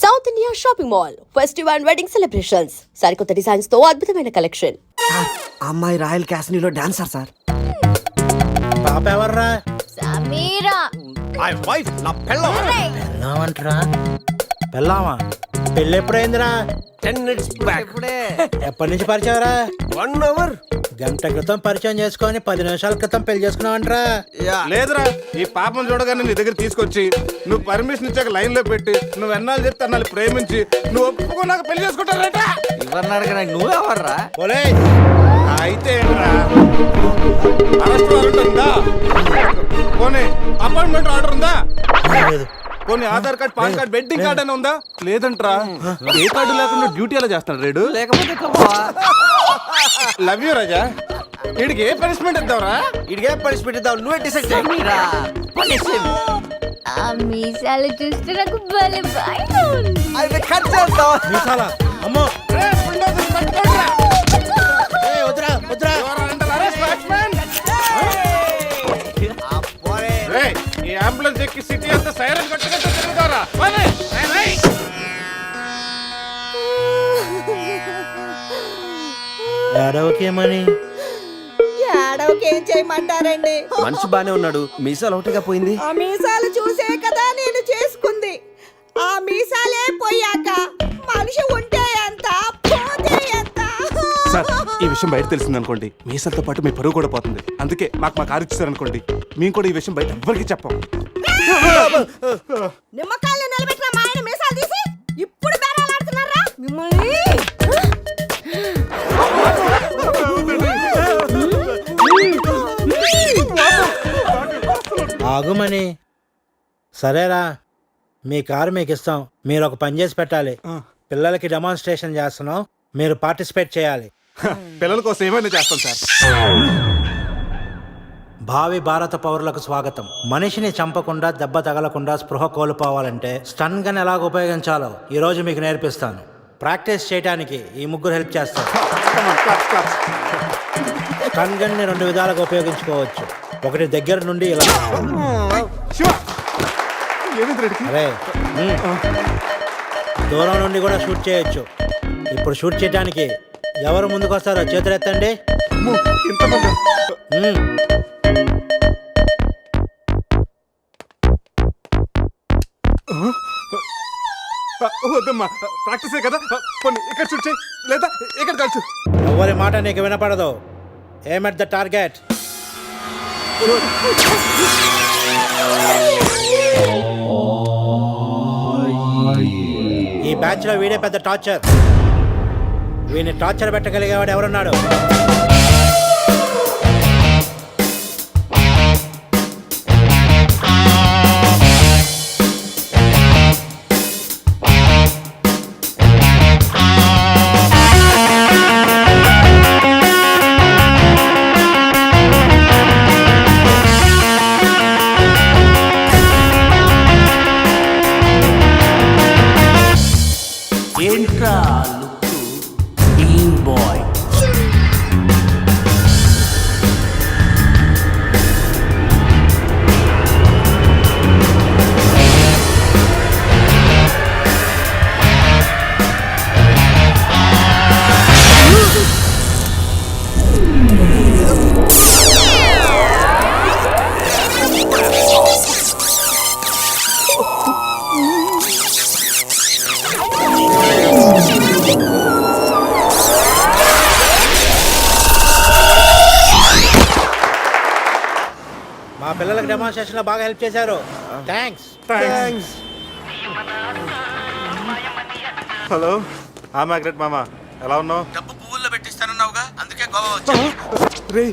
South India shopping mall festival and wedding celebrations సరికొత్త designs తో అద్భుతమైన కలెక్షన్ అమ్మాయి రాయల్ లో డాన్సర్ సార్ పాప ఎవర్రా సమీరా మై వైఫ్ నా పెళ్ళం పెళ్ళామంటరా పెళ్ళామా పెళ్ళెప్పుడైందిరా టెన్ మినిట్స్ బ్యాక్ ఎప్పటి నుంచి పరిచయరా రా వన్ అవర్ గంట క్రితం పరిచయం చేసుకొని పది నిమిషాల క్రితం పెళ్లి చేసుకున్నావంట్రా లేదురా ఈ పాపం చూడగానే నీ దగ్గర తీసుకొచ్చి నువ్వు పర్మిషన్ ఇచ్చాక లైన్ లో పెట్టి నువ్వు ఎన్నాళ్ళు చెప్తే అన్నాళ్ళు ప్రేమించి నువ్వు ఒప్పుకున్నాక పెళ్లి చేసుకుంటారట ఎవరిని నువ్వు ఒలే అయితే ఏంట్రా ఉందా పోనీ అపాయింట్మెంట్ ఆర్డర్ ఉందా లేదు కొన్ని Aadhaar card PAN card wedding card అని ఉందా లేదంట్రా ఏ కార్డు లేకుండా డ్యూటీ అలా చేస్తాడు రేడు లేకపోతే లవ్ యూ రాజా ఇడికి ఏ పనిష్మెంట్ ఇద్దాంరా ఇడికి ఏ పనిష్మెంట్ ఇద్దావు నువ్వే డిసైడ్ చేయరా ఆ మీసాలు చూస్తే నాకు భలే భయం ఉంది. అది కట్ మీసాల అమ్మో అంబులెన్స్ ఎక్కి సిటీ అంతా సైరన్ తిరుగుతారా ఏడవకేమని చేయమంటారండి మనిషి బానే ఉన్నాడు మీసాలు ఒకటిగా పోయింది ఆ మీసాలు చూసే కదా నేను చేసుకుంది ఆ మీసాలే పోయాక మనిషి ఉంటే ఎంత ఈ విషయం బయట తెలిసింది అనుకోండి మీసాలతో పాటు మీ పరువు కూడా పోతుంది అందుకే మాకు మా కారు మేము కూడా ఈ విషయం బయట ఎవ్వరికి చెప్పం నిమ్మకాయలు నిలబెట్టిన ఆగుమని సరేరా మీ కారు మీకు ఇస్తాం మీరు ఒక పని చేసి పెట్టాలి పిల్లలకి డెమాన్స్ట్రేషన్ చేస్తున్నాం మీరు పార్టిసిపేట్ చేయాలి పిల్లల కోసం ఏమైనా చేస్తాం సార్ భావి భారత పౌరులకు స్వాగతం మనిషిని చంపకుండా దెబ్బ తగలకుండా స్పృహ కోల్పోవాలంటే స్టన్ గన్ ఎలా ఉపయోగించాలో ఈరోజు మీకు నేర్పిస్తాను ప్రాక్టీస్ చేయడానికి ఈ ముగ్గురు హెల్ప్ చేస్తారు స్టన్ గన్ని రెండు విధాలుగా ఉపయోగించుకోవచ్చు ఒకటి దగ్గర నుండి ఇలా దూరం నుండి కూడా షూట్ చేయొచ్చు ఇప్పుడు షూట్ చేయడానికి ఎవరు ముందుకు వస్తారో చేతులు ఎత్తండి కదా ఇక్కడ లేదా ఇక్కడ ఎవరి మాట నీకు వినపడదు ఎయిమ్ ద టార్గెట్ ఈ బ్యాచ్ లో వీడే పెద్ద టార్చర్ వీని టార్చర్ పెట్టగలిగేవాడు ఎవరున్నాడు పిల్లలకు డెమాన్స్ట్రేషన్ లో బాగా హెల్ప్ చేశారు థ్యాంక్స్ థ్యాంక్స్ హలో ఆ మ్యాగ్రెట్ మామ ఎలా ఉన్నావు డబ్బు పువ్వుల్లో పెట్టిస్తానన్నావుగా అందుకే గోవా రే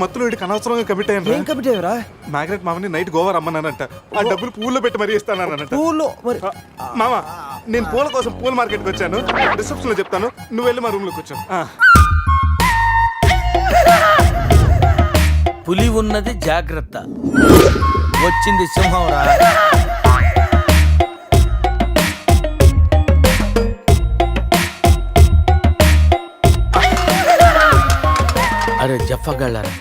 మత్తులో వీడికి అనవసరంగా కమిట్ ఏం కమిట్ అయ్యారా మ్యాగ్రెట్ మామని నైట్ గోవా రమ్మన్నానంట ఆ డబ్బులు పూల్లో పెట్టి మరీ ఇస్తానన్నానంట పూల్లో మరి మామ నేను పూల కోసం పూల మార్కెట్కి వచ్చాను రిసెప్షన్లో చెప్తాను నువ్వు వెళ్ళి మా రూమ్లోకి వచ్చాను పులి ఉన్నది జాగ్రత్త వచ్చింది సింహం రా అరే జఫగాళ్ళారా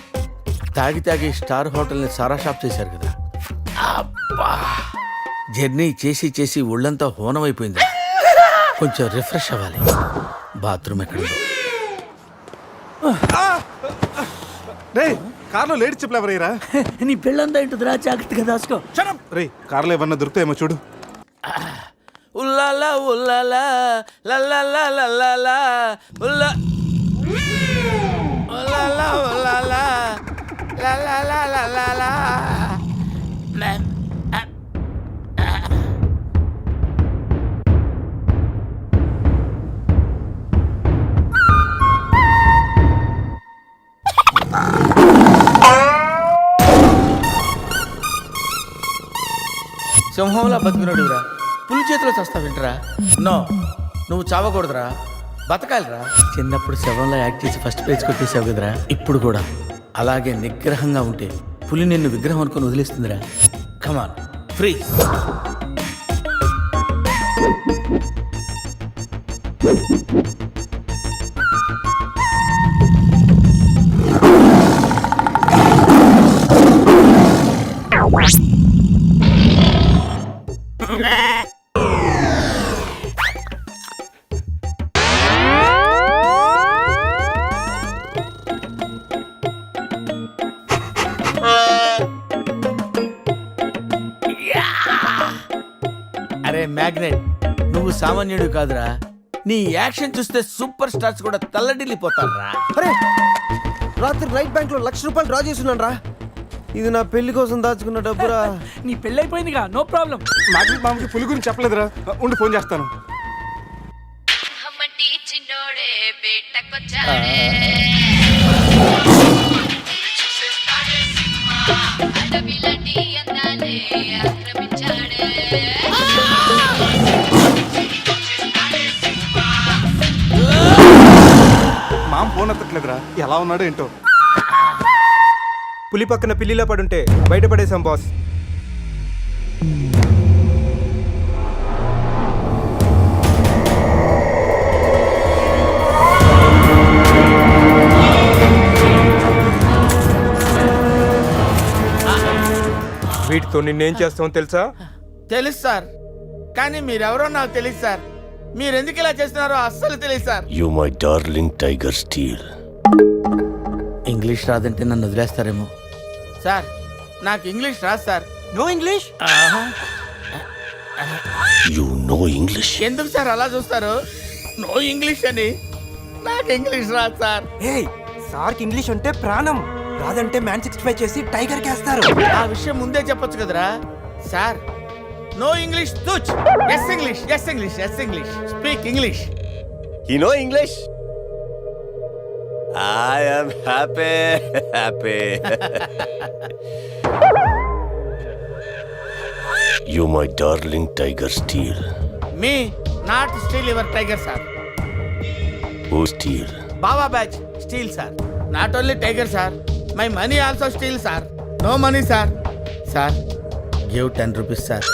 తాగి తాగి స్టార్ హోటల్ని సారా షాప్ చేశారు కదా అబ్బా జర్నీ చేసి చేసి ఒళ్ళంతా హోనమైపోయింది కొంచెం రిఫ్రెష్ అవ్వాలి బాత్రూమ్ ఎక్కడ కార్లో లేడీ చెప్పలే ఎవరయ్యరా నీ పెళ్ళంతా ఏంటిదిరా జాగ్రత్తగా దాచుకో రే కార్లో ఏమన్నా దొరుకుతాయేమో చూడు ah, ఉల్లాలా ఉల్లాలా లల్లాలా ఉల్లాలా ఉల్లాలా లల్లాలా లల్లాలా సింహంలా బతికినోడివిరా పులి చేతిలో చస్తా వింటరా నో నువ్వు చావకూడదురా బతకాలిరా చిన్నప్పుడు శవంలో యాక్ట్ చేసి ఫస్ట్ ప్రైజ్ కొట్టేసావు కదరా ఇప్పుడు కూడా అలాగే నిగ్రహంగా ఉంటే పులి నిన్ను విగ్రహం అనుకుని వదిలేస్తుందిరా కమాన్ ఫ్రీ మ్యాగ్నెట్ నువ్వు సామాన్యుడు కాదురా నీ యాక్షన్ చూస్తే సూపర్ స్టార్స్ కూడా తల్లడిల్లిపోతారా అరే రాత్రి రైట్ బ్యాంక్ లో లక్ష రూపాయలు డ్రా చేస్తున్నాను రా ఇది నా పెళ్లి కోసం దాచుకున్న డబ్బురా నీ పెళ్ళి అయిపోయిందిగా నో ప్రాబ్లం మ్యాగ్నెట్ మామకి పులి గురించి చెప్పలేదురా ఉండి ఫోన్ చేస్తాను ఫోన్ ఎత్తట్లేదురా ఎలా ఉన్నాడో ఏంటో పులి పక్కన పిల్లిలో పడుంటే బయటపడేశాం బాస్ వీటితో నిన్నేం చేస్తామో తెలుసా తెలుసు సార్ కానీ మీరెవరో నాకు తెలుసు సార్ మీరు ఎందుకు ఇలా చేస్తున్నారో అస్సలు తెలియదు sir you my darling tiger steel English రాదంటే నన్ను వదిలేస్తారేమో సార్ నాకు ఇంగ్లీష్ రాదు sir no English you no English ఎందుకు సార్ అలా చూస్తారు నో ఇంగ్లీష్ అని నాకు ఇంగ్లీష్ రాదు సార్ ఏయ్ సార్కి ఇంగ్లీష్ అంటే ప్రాణం రాదంటే మ్యాన్ సిక్స్టీ ఫైవ్ చేసి టైగర్ కేస్తారు ఆ విషయం ముందే చెప్పొచ్చు కదరా sir No English, Tuch. Yes, English. Yes, English. Yes, English. Speak English. You know English? I am happy, happy. You, my darling tiger, steal. Me? Not steal your tiger, sir. Who oh, steal? Baba Baj steal, sir. Not only tiger, sir. My money also steal, sir. No money, sir. Sir, gave ten rupees sir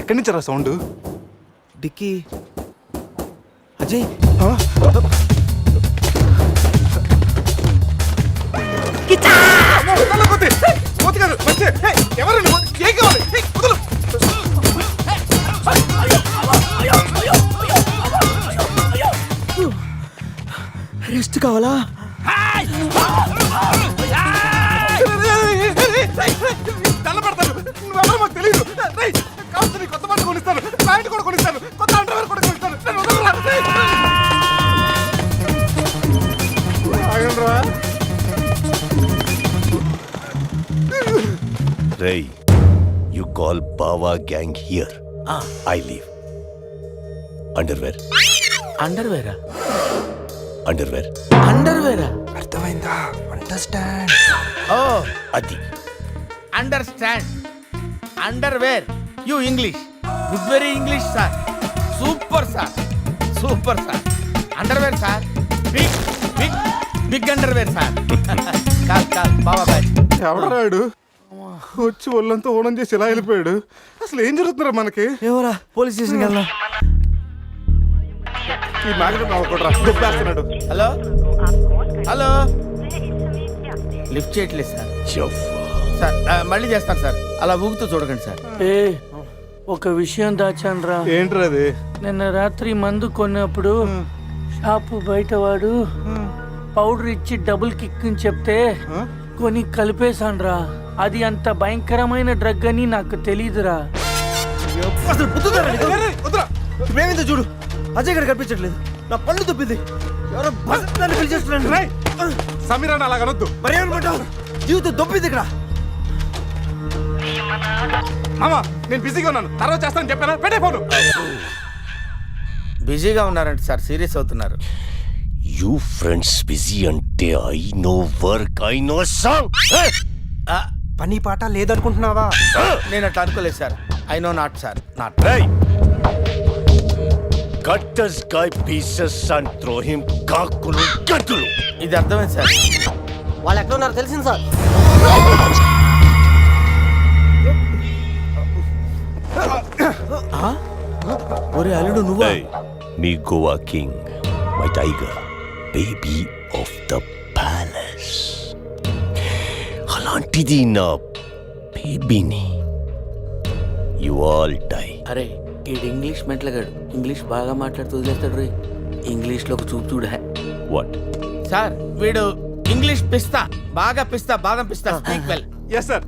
ఎక్కడి నుంచి రా sound డిక్కీ అజయ్ ఎవరండి ఏం కావాలి dress కావాలా తల్లపడతాను నువ్వెవరో కొత్త బట్టలు కొనిస్తాను ప్యాంట్ కూడా కొనిస్తాను కొత్త కూడా రేయ్ యు కాల్ బావా gang here I leave underwear అండర్వేరా underwear underwear అర్థమైందా అండర్స్టాండ్ ఓ అది understand underwear you English good very English sir super sir super sir underwear sir big big big underwear sir call call Baba bye ఎవడాడు వచ్చి ఒళ్ళంతా ఓనం చేసి ఇలా వెళ్ళిపోయాడు అసలు ఏం జరుగుతున్నారా మనకి ఎవరా పోలీస్ స్టేషన్కి వెళ్దాం ఈ మ్యాగ్జిన్ అవ్వకూడరా దుబ్బేస్తున్నాడు హలో హలో లిఫ్ట్ చేయట్లేదు సార్ సార్ మళ్ళీ చేస్తాను సార్ అలా ఊగుతూ చూడకండి సార్ ఏ ఒక విషయం దాచానురా ఏంట్రా అది నిన్న రాత్రి మందు కొన్నప్పుడు షాపు బయటవాడు పౌడర్ ఇచ్చి డబుల్ కిక్ అని చెప్తే కొని కలిపేశాన్రా అది అంత భయంకరమైన డ్రగ్ అని నాకు తెలియదురా చూడు అజయ్ ఇక్కడ కనిపించట్లేదు నా పళ్ళు దుబ్బింది ఎవరో బస్ నన్ను పిలిచేస్తున్నాను రై సమీరా అలా కనొద్దు మరి ఏమనుకుంటావు జీవితం దొబ్బింది ఇక్కడ మామా నేను బిజీగా ఉన్నాను తర్వాత చేస్తాను చెప్పాను పెట్టే ఫోను బిజీగా ఉన్నారంటే సార్ సీరియస్ అవుతున్నారు యూ ఫ్రెండ్స్ బిజీ అంటే I no work I no song పని పాట లేదనుకుంటున్నావా నేను అట్లా అనుకోలేదు sir I no not sir not right cut us guy pieces and throw him కాకులు గతులు ఇది అర్థమైంది సార్ వాళ్ళు ఎక్కడ ఉన్నారు తెలిసింది సార్ ఒరే అల్లుడు నువ్వా మీ Goa king my tiger baby of the palace అలాంటిది నా బేబీని యు ఆల్ టై అరే ఈడు ఇంగ్లీష్ మెట్లగాడు ఇంగ్లీష్ బాగా మాట్లాడుతూ వదిలేస్తాడు రే ఇంగ్లీష్ లో చూపు చూడ వాట్ సార్ వీడు ఇంగ్లీష్ పిస్తా బాగా పిస్తా బాదం పిస్తా స్పీక్ వెల్ ఎస్ సార్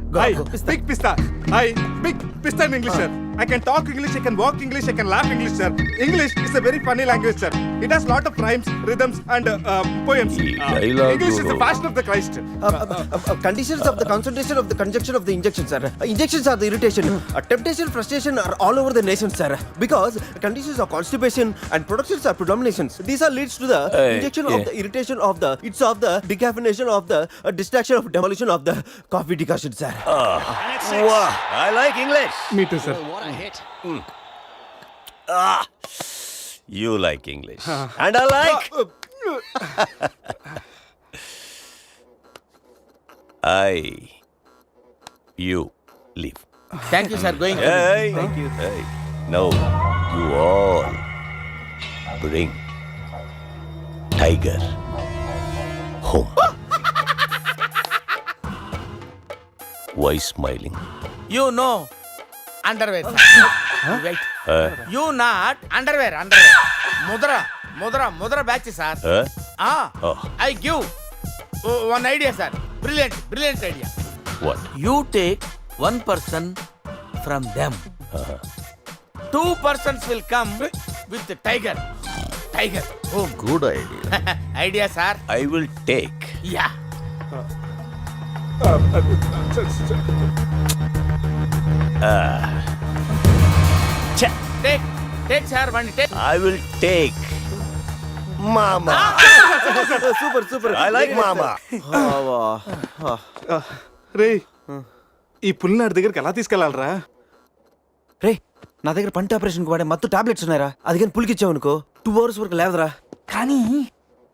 పిస్తా పిస్తా Hi, big pistol Englisher. I can talk English, I can walk English, I can laugh Englisher. English is a very funny language, sir. It has a lot of rhymes, rhythms, and uh, um, poems. Uh, English is the passion of the Christ. Uh, uh, conditions of the concentration of the conjunction of the injection, sir. injections are the irritation. temptation, frustration are all over the nation, sir. Because conditions of constipation and productions are predominations. These are leads to the injection of the irritation of the it's of the decaffeination of the distraction of demolition of the coffee decussion, sir. Ah, I like English. Me too, sir. What a hit. Hmm. Ah, you like English. And I like... Uh, uh. I... You leave. Thank you, sir. Going. Hey, thank you. Hey. Now, you all bring Tiger home. Why smiling? You no underwear you not underwear underwear Mudra ముద్ర Mudra batch sir I give one idea sir brilliant brilliant idea what you take one person from them two persons will come with tiger tiger oh good idea idea sir I will take yeah I will take మామా super super I like మామా రే ఈ పుల్నాడు దగ్గరికి ఎలా తీసుకెళ్లాలరా రే నా దగ్గర పంట ఆపరేషన్కి వాడే మత్తు టాబ్లెట్స్ ఉన్నాయా అది కానీ పులికి ఇచ్చావు అనుకో టూ అవర్స్ వరకు లేవదరా కానీ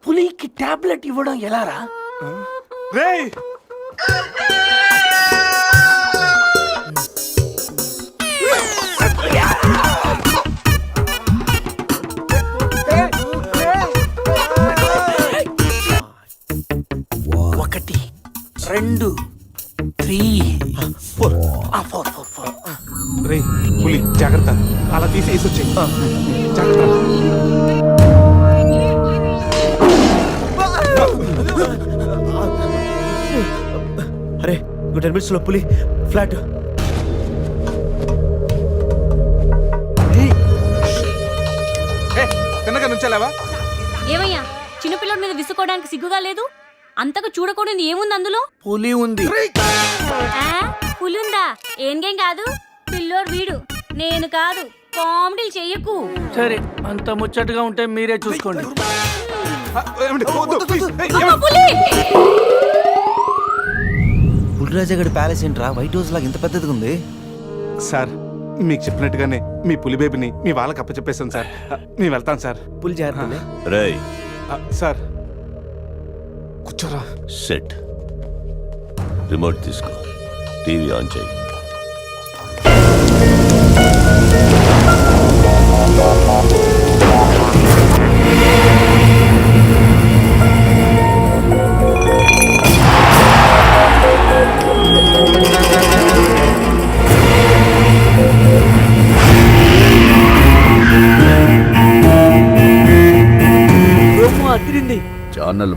పులికి టాబ్లెట్ ఇవ్వడం ఎలా రా రే రెండు three four four four four రే పులి జాగ్రత్త అలా తీసి వేసొచ్చే జాగ్రత్త అరే నువ్వు టెన్ మినిట్స్లో పులి ఫ్లాట్ తిన్నగా నుంచలేవా ఏమయ్యా చిన్నపిల్లడి మీద విసుకోవడానికి సిగ్గుగా లేదు అంతగా చూడకూడదు ఏముంది అందులో పులి ఉంది పులి ఉందా ఏం గేం కాదు పిల్లోడు వీడు నేను కాదు కామెడీలు చెయ్యకు సరే అంత ముచ్చటగా ఉంటే మీరే చూసుకోండి అమ్మ, ప్యాలెస్ ఏంట్రా వైట్ హౌస్ లాగా ఇంత పెద్దదిగా ఉంది సార్ మీకు చెప్పినట్టుగానే మీ పులి బేబిని మీ వాళ్ళకి అప్పచెప్పేశాను సార్ మేము వెళ్తాం సార్ పులి జాగ్రత్త రేయ్ సార్ కూర్చోరా సెట్ రిమోట్ తీసుకో టీవీ ఆన్ చేయి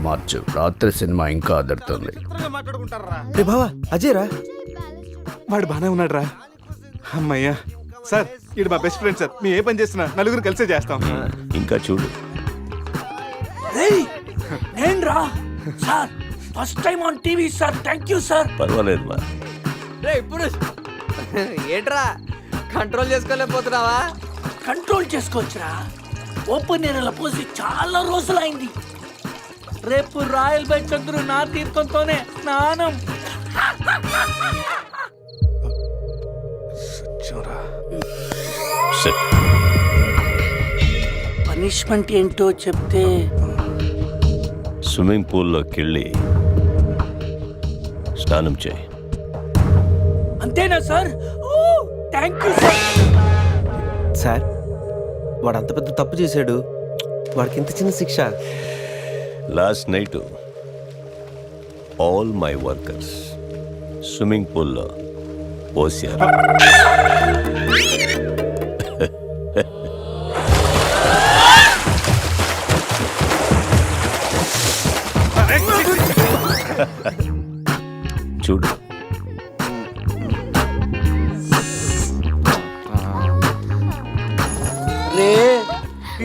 ఛానల్ మార్చు రాత్రి సినిమా ఇంకా అదరుతుంది రే బావా అజయ్ రా వాడు బాగానే ఉన్నాడు అమ్మయ్యా సార్ ఇది మా బెస్ట్ ఫ్రెండ్ సార్ మేము ఏ పని చేసినా నలుగురు కలిసే చేస్తాం ఇంకా చూడు నేను రా sir first time on TV sir thank you sir పర్వాలేదు మా రే ఇప్పుడు ఏట్రా కంట్రోల్ చేసుకోలేకపోతున్నావా కంట్రోల్ చేసుకోవచ్చురా ఓపెన్ ఎయిర్ పోసి చాలా రోజులు అయింది రేపు రాయల్ బై చంద్రు నా తీర్థంతోనే స్నానం పనిష్మెంట్ ఏంటో చెప్తే స్విమ్మింగ్ పూల్లోకి వెళ్ళి స్నానం చేయి అంతేనా sir thank you sir sir వాడు అంత పెద్ద తప్పు చేశాడు వాడికి ఇంత చిన్న శిక్ష last night all my workers swimming పూల్లో పోసారు చూడు రే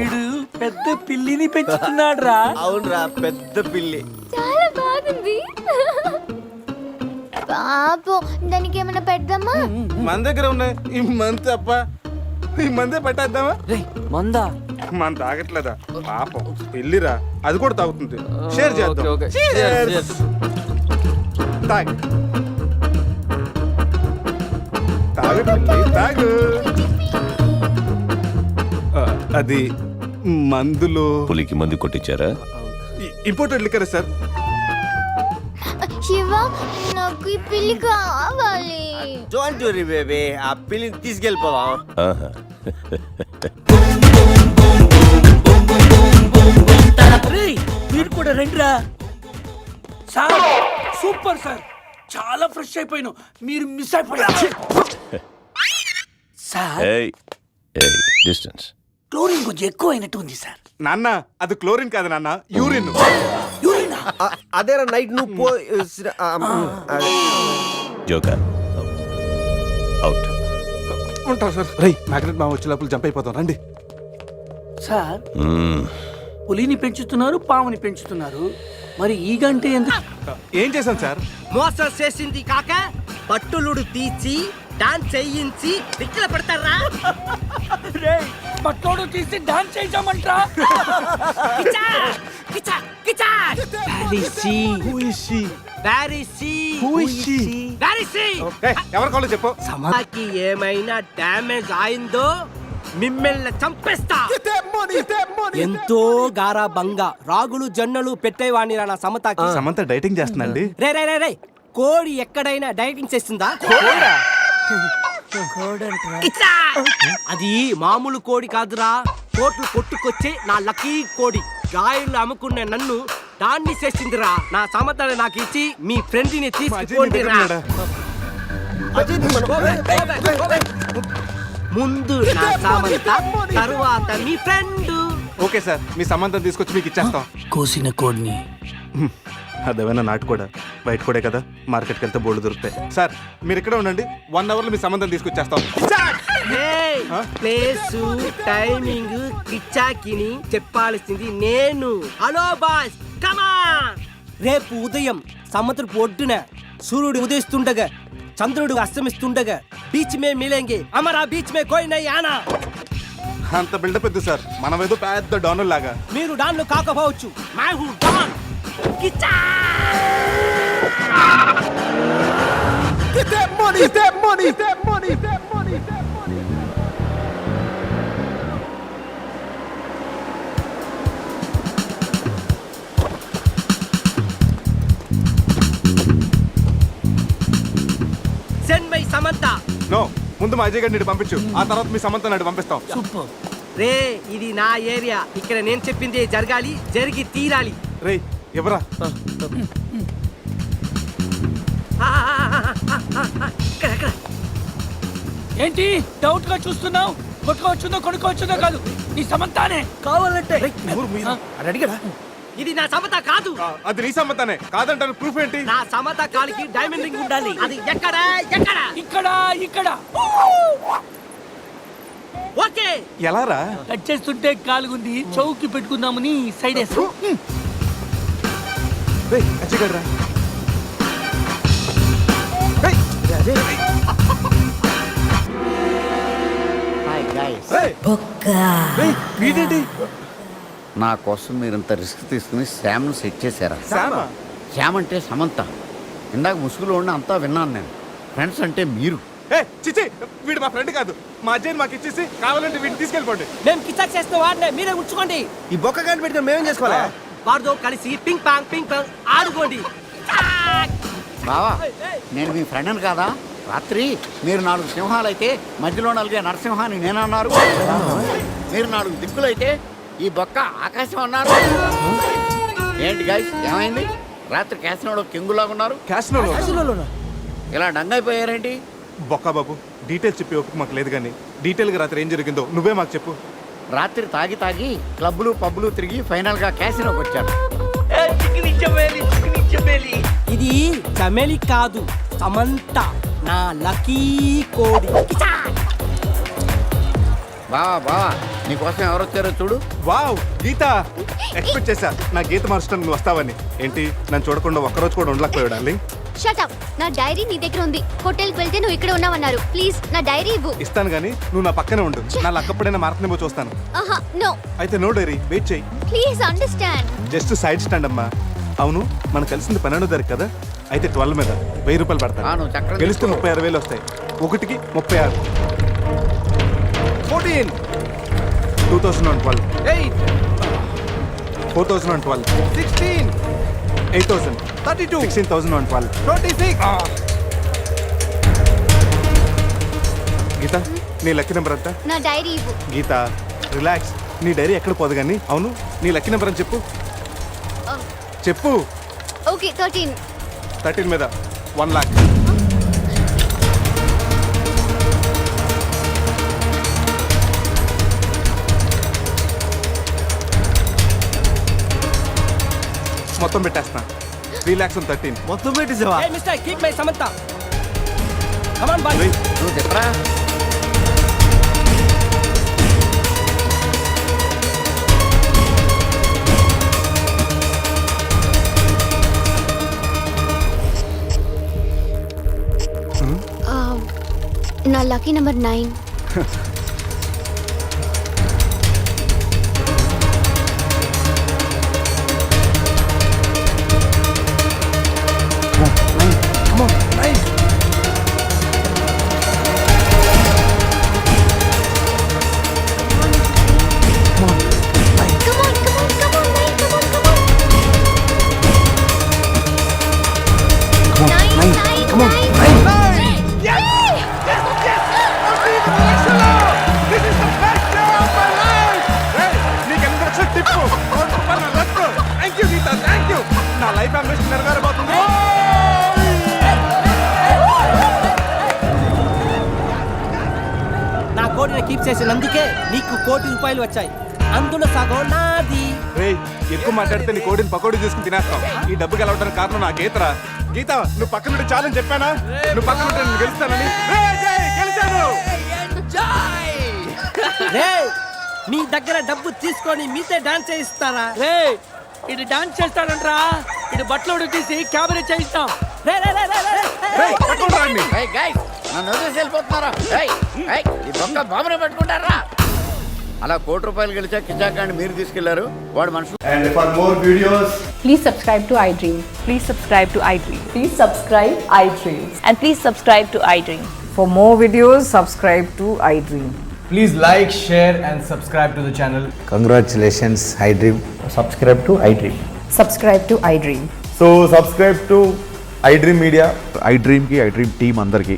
ఇడు పెద్ద పిల్లిని పెంచుతున్నాడు రా అవునరా పెద్ద పిల్లి చాలా బాగుంది పాపం దానికి ఏమైనా పెడదామా మన దగ్గర ఉన్నాయి ఈ మంత్ అప్ప ఈ మందే పెట్టేద్దామా రే మందా మన తాగట్లేదా పాపం పిల్లిరా అది కూడా తాగుతుంది షేర్ చేద్దాం తాగు తాగు తాగు అది మందులు పులికి మందు కొట్టించారా ఇంపోర్టెడ్ లిక్కరే సార్ శివ నాకు ఈ పిల్లి కావాలి డోంట్ వరీ బేబీ ఆ పిల్లిని తీసుకెళ్ళిపోవా ఆహా. రేయ్, వీడు కూడా రండిరా సార్ సూపర్ సార్ చాలా ఫ్రెష్ అయిపోయాను మీరు మిస్ అయిపోయారు సార్ ఏయ్ డిస్టెన్స్ క్లోరిన్ కొంచెం ఎక్కువ అయినట్టు ఉంది సార్ నాన్న అది క్లోరిన్ కాదు నాన్న యూరిన్ యూరిన్ అదేరా నైట్ నువ్వు పో సార్ రై మ్యాగ్నెట్ మా వచ్చే జంప్ అయిపోతాం రండి సార్ పులిని పెంచుతున్నారు పాముని పెంచుతున్నారు మరి ఈ గంటే ఎందుకు ఏం చేశాం సార్ మోసం చేసింది కాక పట్టులుడు తీసి డాన్స్ చేయించి దిక్కులు పడతారా రే పట్టోడు తీసి డాన్స్ చేయించామంటరా కిచా కిచా కిచా బారిసి బారిసి బారిసి ఎవరు చెప్పు సమాకి ఏమైనా డ్యామేజ్ అయిందో మిమ్మల్ని చంపేస్తా ఎంతో బంగ రాగులు జొన్నలు పెట్టేవాణి నా సమతాకి సమంత డైటింగ్ చేస్తుందండి రే రే రే రే కోడి ఎక్కడైనా డైటింగ్ చేస్తుందా అది మామూలు కోడి కాదురా కోట్లు కొట్టుకొచ్చే నా లక్కీ కోడి గాయలు అమ్ముకున్న నన్ను దాన్ని చేసిందిరా నా సమతాన్ని నాకు ఇచ్చి మీ ఫ్రెండ్ ని ముందు నా సామంత తరువాత మీ ఫ్రెండ్ ఓకే సార్ మీ సంబంధం తీసుకొచ్చి మీకు ఇచ్చేస్తాం కోసిన కోడిని అదేమైనా నాటుకోడా బయట కూడా కదా మార్కెట్కి వెళ్తే బోర్డు దొరుకుతాయి సార్ మీరు ఇక్కడ ఉండండి వన్ అవర్లో మీ సంబంధం తీసుకొచ్చేస్తాం ప్లేసు టైమింగ్ కిచ్చాకిని చెప్పాల్సింది నేను హలో బాస్ కమా రేపు ఉదయం సముద్ర ఒడ్డున సూర్యుడు ఉదయిస్తుండగా చంద్రుడు అస్తమిస్తుండగా బీచ్ మే మిలేంగి అమరా బీచ్ మే కోయిన అంత బిల్డప్ ఎద్దు సార్ ఏదో పెద్ద డాను లాగా మీరు డాన్లు కాకపోవచ్చు my who Don Get that money, get that money, get that money, get that money, get that money. Send my Samantha no ముందు మా అజయ్ గారిని పంపించు ఆ తర్వాత మీ సమంత నాడు పంపిస్తాం సూపర్ రే ఇది నా ఏరియా ఇక్కడ నేను చెప్పింది జరగాలి జరిగి తీరాలి రేయ్ ఎవరా ఏంటి డౌట్ గా చూస్తున్నావు కొట్టుకోవచ్చుందో కొనుక్కోవచ్చుందో కాదు నీ సమంతానే కావాలంటే అడిగడా ఇది నా సమత కాదు అది నీ సమతనే కాదంటారు ప్రూఫ్ ఏంటి నా సమత కాలికి డైమండ్ రింగ్ ఉండాలి అది ఎక్కడ ఎక్కడ ఇక్కడ ఇక్కడ ఓకే ఎలా రా కట్ చేస్తుంటే కాలుగుంది చౌకి పెట్టుకుందామని సైడ్ వేసు అచ్చిగడ్రా నా కోసం మీరు ఇంత రిస్క్ తీసుకుని శామ్ను సెట్ చేశారా శ్యామ్ అంటే సమంత ఇందాక ముసుగులో ఉండి అంతా విన్నాను నేను ఫ్రెండ్స్ అంటే మీరు చిచి వీడు మా ఫ్రెండ్ కాదు మా అజ్జయ్యని మాకు ఇచ్చేసి కావాలంటే వీడిని తీసుకెళ్ళిపోండి మేము కిచాక్ చేస్తే వాడినే మీరే ఉంచుకోండి ఈ బొక్క కానీ పెడితే మేమేం చేసుకోవాలా వారితో కలిసి పింగ్ పాంగ్ పింగ్ పాంగ్ ఆడుకోండి బావా నేను మీ ఫ్రెండ్ని కాదా రాత్రి మీరు నాలుగు సింహాలు అయితే మధ్యలో నలిగే నరసింహాన్ని నేనన్నారు మీరు నాలుగు దిక్కులు అయితే ఈ బొక్క ఆకాశం అన్నారు ఏంటి గాయస్ ఏమైంది రాత్రి క్యాసినోలో కింగులాగా ఉన్నారు క్యాసినోలో ఇలా డంగైపోయారేంటి బొక్క బాబు డీటెయిల్స్ చెప్పే ఒప్పుకు మాకు లేదు కానీ డీటెయిల్గా రాత్రి ఏం జరిగిందో నువ్వే మాకు చెప్పు రాత్రి తాగి తాగి క్లబ్లు పబ్లు తిరిగి ఫైనల్గా క్యాసినోకి వచ్చారు ఇది చమెలి కాదు సమంత నా లకీ కోడి బావా బా నీకోసం ఎవరు వచ్చారో చూడు వావ్ గీత ఎక్స్పెక్ట్ చేశా నా గీత మార్చడానికి నువ్వు వస్తావని ఏంటి నన్ను చూడకుండా ఒక్కరోజు కూడా ఉండలేకపోయాడు షటప్ నా డైరీ నీ దగ్గర ఉంది హోటల్కి వెళ్తే నువ్వు ఇక్కడ ఉన్నావన్నారు ప్లీజ్ నా డైరీ ఇవ్వు ఇస్తాను కానీ నువ్వు నా పక్కనే ఉండు నా లక్కప్పుడైనా మారుతుందేమో చూస్తాను ఆహా నో అయితే నో డైరీ వెయిట్ చేయి please understand just side stand అమ్మా అవును మనం కలిసింది పన్నెండో తారీఖు కదా అయితే ట్వెల్వ్ మీద వెయ్యి రూపాయలు పడతాను గెలిస్తే ముప్పై ఆరు వేలు వస్తాయి ఒకటికి ముప్పై ఆరు fourteen two thousand and twelve eight four thousand and twelve sixteen eight thousand thirty two sixteen thousand one twelve twenty six Geeta నీ లక్కీ నెంబర్ అంతా నా డైరీ గీత రిలాక్స్ నీ డైరీ ఎక్కడ పోదు కానీ అవును నీ లక్కి నెంబర్ అని చెప్పు చెప్పు ఓకే థర్టీన్ థర్టీన్ మీద వన్ లాక్ మొత్తం పెట్టేస్తున్నా త్రీ ల్యాక్స్ అండ్ థర్టీన్ మొత్తం పెట్టేసావా ఏ mister keep my Samantha come on boy చెప్పరా నా లక్కీ నెంబర్ నైన్ చేసినందుకే నీకు కోటి రూపాయలు వచ్చాయి అందులో సగం నాది ఎక్కువ మాట్లాడితే నీ కోడిని పకోడి తీసుకుని తినేస్తాం ఈ డబ్బు గెలవడానికి కారణం నా గీతరా గీత నువ్వు పక్కన నుండి చాలని చెప్పానా నువ్వు పక్కన నుండి నేను గెలుస్తానని మీ దగ్గర డబ్బు తీసుకొని మీతే డాన్స్ చేయిస్తారా రే ఇది డాన్స్ చేస్తాడంట్రా ఇది బట్టలు తీసి క్యాబరీ చేయిస్తాం రే రే రే రే రే నన్ను వదిలేసి వెళ్ళిపోతున్నారా అలా కోటి రూపాయలు గెలిచా కిజాక్ అండ్ మీరు తీసుకెళ్లారు వాడు మనసు and for more videos please subscribe to I dream please subscribe to I dream please subscribe I dream and please subscribe to I dream for more videos subscribe to I dream please like share and subscribe to the channel congratulations I dream subscribe to I dream subscribe to I dream so subscribe to I dream media I dream కి I dream team అందరికీ